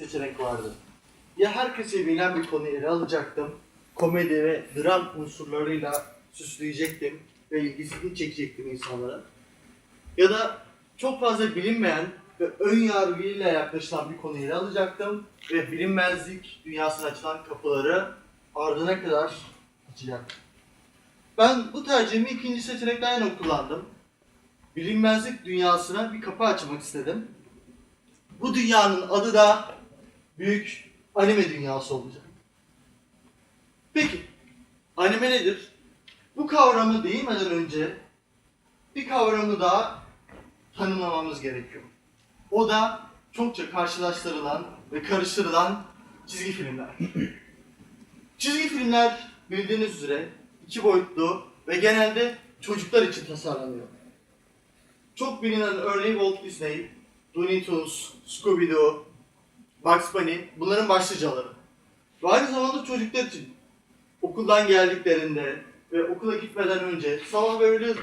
seçenek vardı. Ya herkese bilinen bir konuyu ele alacaktım, komedi ve dram unsurlarıyla süsleyecektim ve ilgisini çekecektim insanlara. Ya da çok fazla bilinmeyen ve ön yargıyla yaklaşılan bir konuyu ele alacaktım ve bilinmezlik dünyasına açılan kapıları ardına kadar açacaktım. Ben bu tercihimi ikinci seçenekten yana kullandım. Bilinmezlik dünyasına bir kapı açmak istedim. Bu dünyanın adı da büyük anime dünyası olacak. Peki, anime nedir? Bu kavramı değinmeden önce bir kavramı daha tanımlamamız gerekiyor. O da çokça karşılaştırılan ve karıştırılan çizgi filmler. çizgi filmler bildiğiniz üzere iki boyutlu ve genelde çocuklar için tasarlanıyor. Çok bilinen örneği Walt Disney, Looney Tunes, Scooby-Doo, Bugs Bunny bunların başlıcaları. Ve aynı zamanda çocuklar için okuldan geldiklerinde ve okula gitmeden önce sabah ve öğle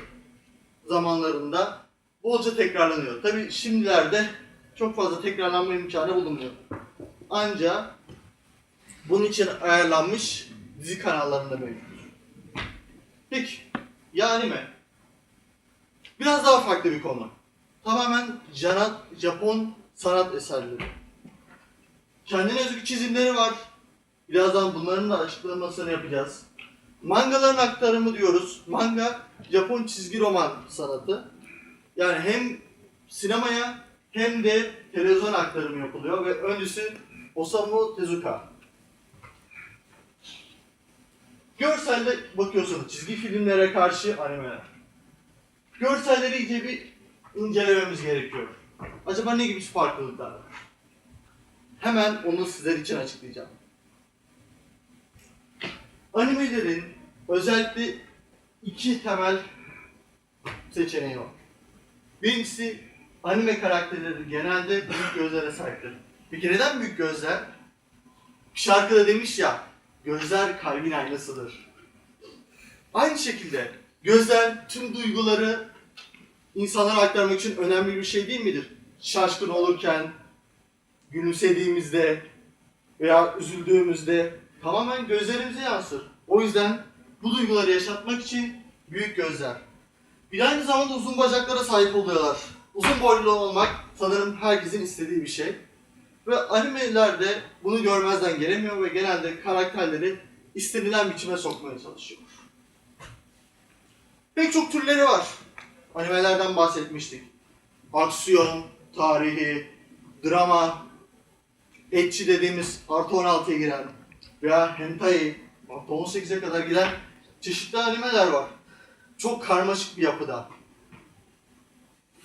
zamanlarında bolca tekrarlanıyor. Tabi şimdilerde çok fazla tekrarlanma imkanı bulunmuyor. Ancak bunun için ayarlanmış dizi kanallarında mevcut. Peki, ya anime? Biraz daha farklı bir konu. Tamamen Japon sanat eserleri. Kendine özgü çizimleri var. Birazdan bunların da açıklamasını yapacağız. Mangaların aktarımı diyoruz. Manga, Japon çizgi roman sanatı. Yani hem sinemaya hem de televizyon aktarımı yapılıyor ve öncüsü Osamu Tezuka. Görselde bakıyorsunuz çizgi filmlere karşı animeler. Görselleri iyice bir incelememiz gerekiyor. Acaba ne gibi farklılıklar var? Hemen onu sizler için açıklayacağım. Animelerin özellikle iki temel seçeneği var. Birincisi anime karakterleri genelde büyük gözlere sahiptir. Peki neden büyük gözler? Şarkıda demiş ya, gözler kalbin aynasıdır. Aynı şekilde gözler tüm duyguları insanlara aktarmak için önemli bir şey değil midir? Şaşkın olurken, gülümsediğimizde veya üzüldüğümüzde tamamen gözlerimize yansır. O yüzden bu duyguları yaşatmak için büyük gözler. Bir aynı zamanda uzun bacaklara sahip oluyorlar. Uzun boylu olmak sanırım herkesin istediği bir şey. Ve animelerde bunu görmezden gelemiyor ve genelde karakterleri istenilen biçime sokmaya çalışıyor. Pek çok türleri var. Animelerden bahsetmiştik. Aksiyon, tarihi, drama, etçi dediğimiz artı 16'ya giren veya hentai artı 18'e kadar giden çeşitli animeler var. Çok karmaşık bir yapıda.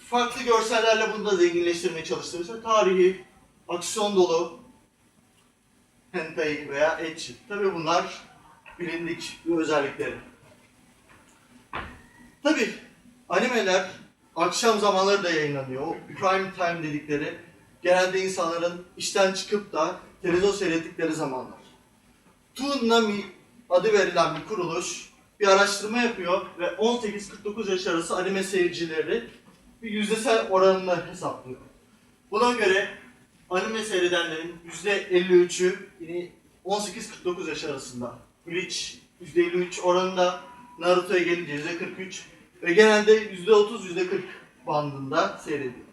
Farklı görsellerle bunu da zenginleştirmeye çalıştığımızda tarihi, aksiyon dolu, hentai veya etçi. Tabi bunlar bilindik bir özellikleri. Tabi animeler akşam zamanları da yayınlanıyor. Prime time dedikleri genelde insanların işten çıkıp da televizyon seyrettikleri zamanlar. Toonami adı verilen bir kuruluş bir araştırma yapıyor ve 18-49 yaş arası anime seyircileri bir yüzdesel oranını hesaplıyor. Buna göre anime seyredenlerin %53'ü yine 18-49 yaş arasında. Bleach %53 oranında, Naruto'ya gelince %43 ve genelde %30-%40 bandında seyrediyor.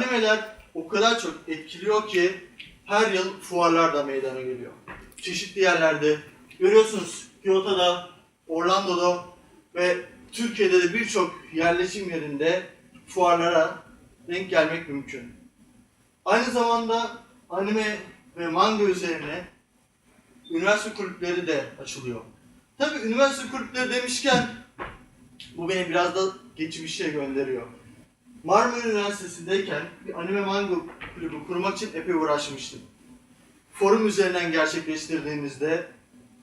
Animeler o kadar çok etkiliyor ki her yıl fuarlar da meydana geliyor. Çeşitli yerlerde görüyorsunuz Kyoto'da, Orlando'da ve Türkiye'de de birçok yerleşim yerinde fuarlara denk gelmek mümkün. Aynı zamanda anime ve manga üzerine üniversite kulüpleri de açılıyor. Tabi üniversite kulüpleri demişken bu beni biraz da geçmişe gönderiyor. Marmara Üniversitesi'ndeyken bir anime manga kulübü kurmak için epey uğraşmıştım. Forum üzerinden gerçekleştirdiğimizde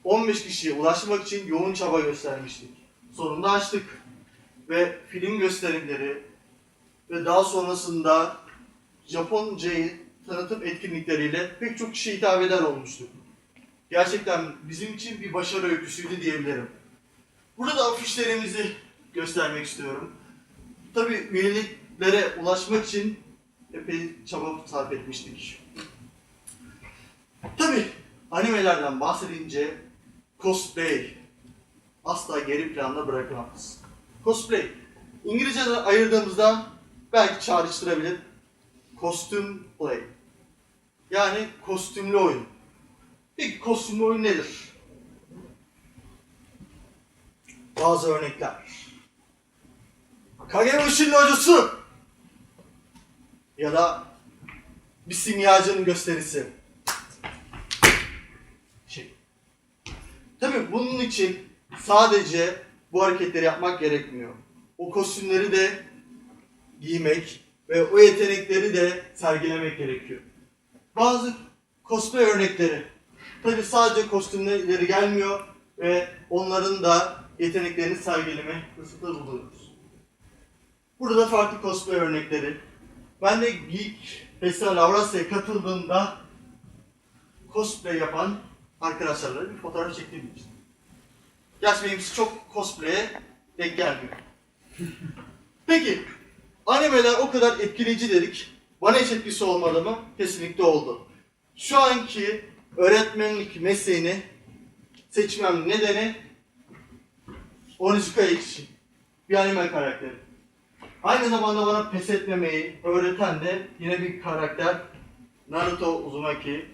15 kişiye ulaşmak için yoğun çaba göstermiştik. Sonunda açtık ve film gösterimleri ve daha sonrasında Japoncayı tanıtım etkinlikleriyle pek çok kişiye hitap eder olmuştuk. Gerçekten bizim için bir başarı öyküsüydü diyebilirim. Burada afişlerimizi göstermek istiyorum. Tabii üyeliklere ulaşmak için epey çaba sarf etmiştik. Tabi animelerden bahsedince cosplay asla geri planda bırakılamaz. Cosplay. İngilizce'de ayırdığımızda belki çağrıştırabilir. Kostüm play. Yani kostümlü oyun. Peki kostümlü oyun nedir? Bazı örnekler. Kagemushi'nin hocusu ya da bir simyacının gösterisi. Şey. Tabii bunun için sadece bu hareketleri yapmak gerekmiyor. O kostümleri de giymek ve o yetenekleri de sergilemek gerekiyor. Bazı cosplay örnekleri. Tabii sadece kostümleri gelmiyor ve onların da yeteneklerini sergileme fırsatı buluyoruz. Burada farklı cosplay örnekleri. Ben de Geek Festival Avrasya'ya katıldığımda cosplay yapan arkadaşlarla bir fotoğraf çektiğim için. Gerçi benimkisi çok cosplay'e denk gelmiyor. Peki, animeler o kadar etkileyici dedik. Bana hiç etkisi olmadı mı? Kesinlikle oldu. Şu anki öğretmenlik mesleğini seçmem nedeni Onizuka Ichi. Bir anime karakteri. Aynı zamanda bana pes etmemeyi öğreten de yine bir karakter Naruto Uzumaki.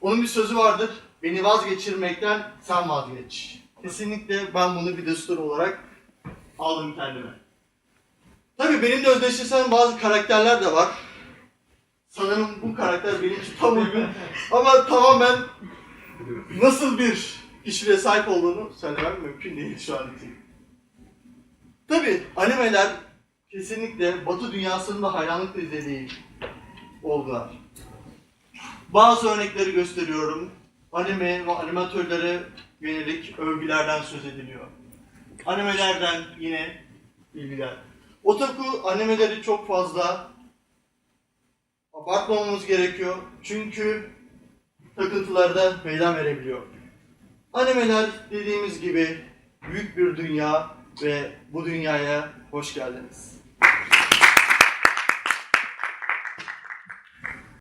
Onun bir sözü vardır. Beni vazgeçirmekten sen vazgeç. Kesinlikle ben bunu bir destur olarak aldım kendime. Tabii benim de özdeşleşen bazı karakterler de var. Sanırım bu karakter benim için tam uygun. Ama tamamen nasıl bir kişiliğe sahip olduğunu söylemem mümkün değil şu an için. Tabii animeler kesinlikle Batı dünyasının da hayranlıkla izlediği olgular. Bazı örnekleri gösteriyorum. Anime ve animatörlere yönelik övgülerden söz ediliyor. Animelerden yine bilgiler. Otaku animeleri çok fazla abartmamamız gerekiyor. Çünkü takıntılarda meydan verebiliyor. Animeler dediğimiz gibi büyük bir dünya ve bu dünyaya hoş geldiniz.